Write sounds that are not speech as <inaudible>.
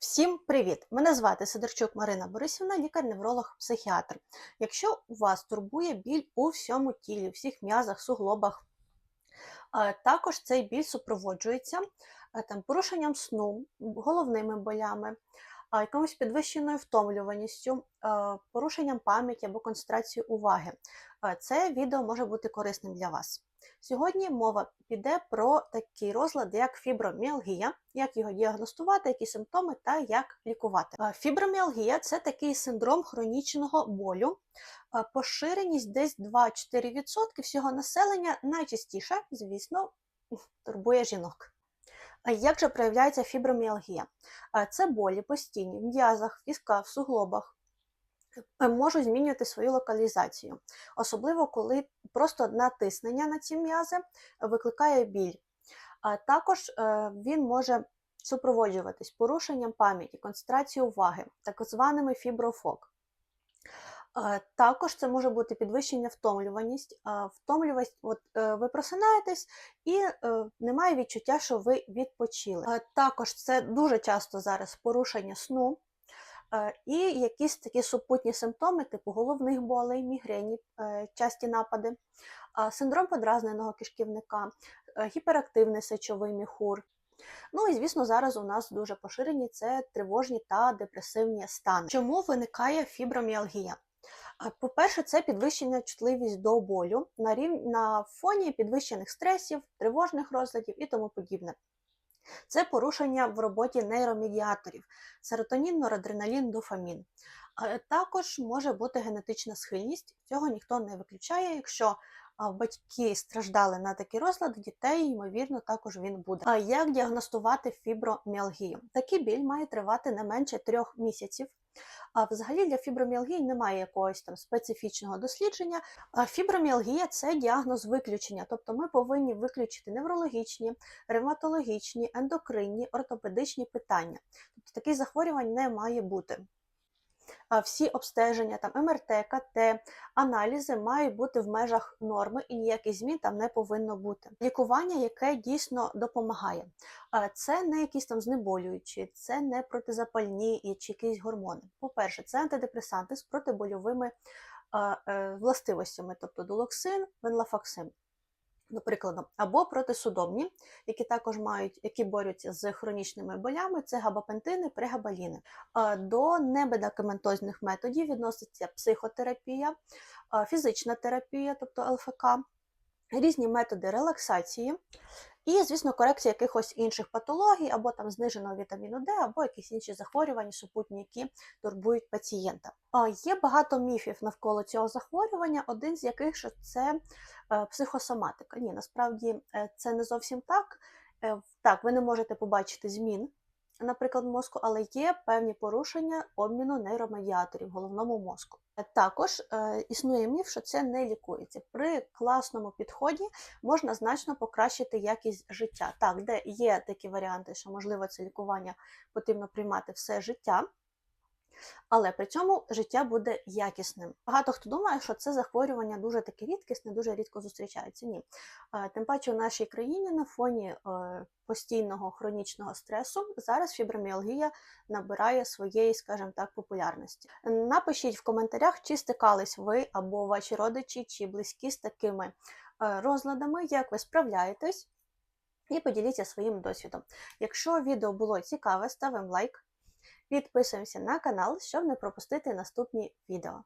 Всім привіт! Мене звати Сидорчук Марина Борисівна, лікар-невролог, психіатр. Якщо у вас турбує біль у всьому тілі, всіх м'язах, суглобах, е, також цей біль супроводжується е, там, порушенням сну, головними болями, якимось підвищеною втомлюваністю, порушенням пам'яті або концентрації уваги. Це відео може бути корисним для вас. Сьогодні мова піде про такий розлад, як фіброміалгія, як його діагностувати, які симптоми та як лікувати. Фіброміалгія це такий синдром хронічного болю. Поширеність десь 2-4% всього населення найчастіше, звісно, <laughs> турбує жінок. Як же проявляється фіброміалгія? Це болі постійні в м'язах, в візках, в суглобах. е, Можуть змінювати свою локалізацію, особливо коли просто натиснення на ці м'язи викликає біль. А також е, він може супроводжуватись порушенням пам'яті, концентрації уваги, так званими фіброфок. Також це може бути підвищення втомлюваність. Втомлюваність, от е, ви просинаєтесь і е, немає відчуття, що ви відпочили. Також це дуже часто зараз порушення сну. Е, І якісь такі супутні симптоми, типу головних болей, мігрені, часті напади, синдром подразненого кишківника, гіперактивний сечовий міхур. Ну і звісно, зараз у нас дуже поширені це тривожні та депресивні стани. Чому виникає фіброміалгія? По-перше, це підвищена чутливість до болю на рів... на фоні підвищених стресів, тривожних розладів і тому подібне. Це порушення в роботі нейромедіаторів серотонін, норадреналін, дофамін. Також може бути генетична схильність, цього ніхто не виключає. Якщо батьки страждали на такі розлади, дітей, ймовірно, також він буде. Як діагностувати фіброміалгію? Такий біль має тривати не менше трьох місяців. А взагалі для фіброміалгії немає якогось там специфічного дослідження. Фіброміалгія це діагноз виключення, тобто ми повинні виключити неврологічні, ревматологічні, ендокринні, ортопедичні питання. Тобто таких захворювань не має бути. Всі обстеження, там МРТ, КТ, аналізи мають бути в межах норми і ніяких змін там не повинно бути. Лікування, яке дійсно допомагає. Це не якісь там знеболюючі, це не протизапальні чи якісь гормони. По-перше, це антидепресанти з протибольовими е, властивостями, тобто дулоксин, венлафаксин. До прикладу, або протисудомні, які також мають, які борються з хронічними болями, це габапентини, прегабаліни. До небедакаментозних методів відноситься психотерапія, фізична терапія, тобто ЛФК, різні методи релаксації, і, звісно, корекція якихось інших патологій, або там зниженого вітаміну Д, або якісь інші захворювання, супутні, які турбують пацієнта. Є багато міфів навколо цього захворювання, один з яких що це е, психосоматика. Ні, насправді е, це не зовсім так. Е, Так, ви не можете побачити змін, наприклад, мозку, але є певні порушення обміну нейромедіаторів в головному мозку. Е, Також е, існує міф, що це не лікується. При класному підході можна значно покращити якість життя. Так, де є такі варіанти, що можливо це лікування потрібно приймати все життя. Але при цьому життя буде якісним. Багато хто думає, що це захворювання дуже таке рідкісне, дуже рідко зустрічається. Ні. Тим паче в нашій країні на фоні е, постійного хронічного стресу зараз фіброміалгія набирає своєї, скажімо так, популярності. Напишіть в коментарях, чи стикались ви або ваші родичі, чи близькі з такими е, розладами, як ви справляєтесь, і поділіться своїм досвідом. Якщо відео було цікаве, ставимо лайк. Підписуємося на канал, щоб не пропустити наступні відео.